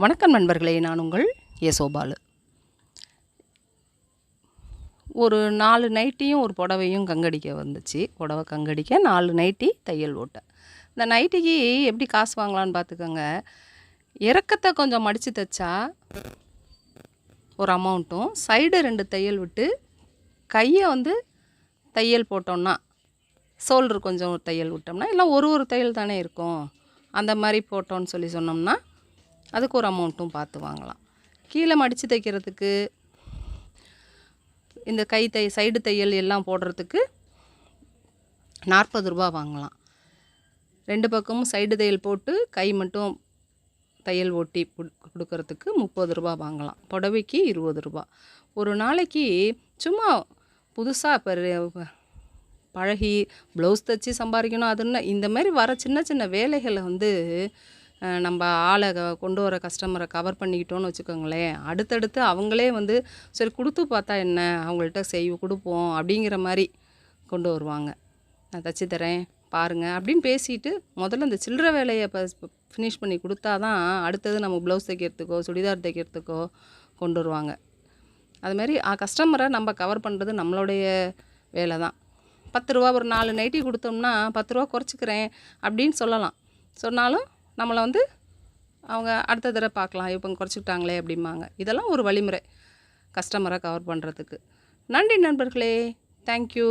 வணக்கம் நண்பர்களே நான் உங்கள் யசோபாலு. ஒரு நாலு நைட்டியும் ஒரு புடவையும் கங்கடிக்க வந்துச்சு. புடவை கங்கடிக்க நாலு நைட்டி தையல் ஓட்டை. இந்த நைட்டிக்கு எப்படி காசு வாங்கலான்னு பார்த்துக்கோங்க. இறக்கத்தை கொஞ்சம் மடித்து தைச்சா ஒரு அமௌண்ட்டும். சைடு ரெண்டு தையல் விட்டு கையை வந்து தையல் போட்டோம்னா ஷோல்டர் கொஞ்சம் தையல் விட்டோம்னா எல்லாம் ஒரு ஒரு தையல் தானே இருக்கும். அந்த மாதிரி போட்டோன்னு சொல்லி சொன்னோம்னா அதுக்கு ஒரு அமௌண்ட்டும் பார்த்து வாங்கலாம். கீழே மடித்து தைக்கிறதுக்கு இந்த கை தை சைடு தையல் எல்லாம் போடுறதுக்கு நாற்பது ரூபா வாங்கலாம். ரெண்டு பக்கமும் சைடு தையல் போட்டு கை மட்டும் தையல் ஒட்டி கொடுக்கறதுக்கு முப்பது ரூபா வாங்கலாம். புடவைக்கு இருபது ரூபா ஒரு நாளைக்கு சும்மா புதுசாக இப்போ பழகி ப்ளவுஸ் தைச்சி சம்பாதிக்கணும் அதுன்னு இந்த மாதிரி வர சின்ன சின்ன வேலைகளை வந்து நம்ம ஆளை க- கொண்டு வர கஸ்டமரை கவர் பண்ணிக்கிட்டோன்னு வச்சுக்கோங்களேன். அடுத்தடுத்து அவங்களே வந்து சரி கொடுத்து பார்த்தா என்ன? அவங்கள்ட்ட செய் கொடுப்போம் அப்படிங்கிற மாதிரி கொண்டு வருவாங்க. நான் தச்சு தரேன் பாருங்கள் அப்படின்னு பேசிட்டு முதல்ல இந்த சில்லற வேலையை இப்போ ஃபினிஷ் பண்ணி கொடுத்தா தான் அடுத்தது நம்ம ப்ளவுஸ் தைக்கிறதுக்கோ சுடிதார் தைக்கிறதுக்கோ கொண்டு வருவாங்க. அதுமாரி ஆ கஸ்டமரை நம்ம கவர் பண்ணுறது நம்மளுடைய வேலை தான். பத்து ரூபா ஒரு நாலு நைட்டி கொடுத்தோம்னா பத்து ரூபா குறைச்சிக்கிறேன் அப்படின்னு சொல்லலாம். சொன்னாலும் நம்மளை வந்து அவங்க அடுத்த தடவை பார்க்கலாம். இப்போ குறைச்சிக்கிட்டாங்களே அப்படிம்பாங்க. இதெல்லாம் ஒரு வழிமுறை. கஸ்டமரை கவர் பண்ணுறதுக்கு நன்றி நண்பர்களே. தேங்க்யூ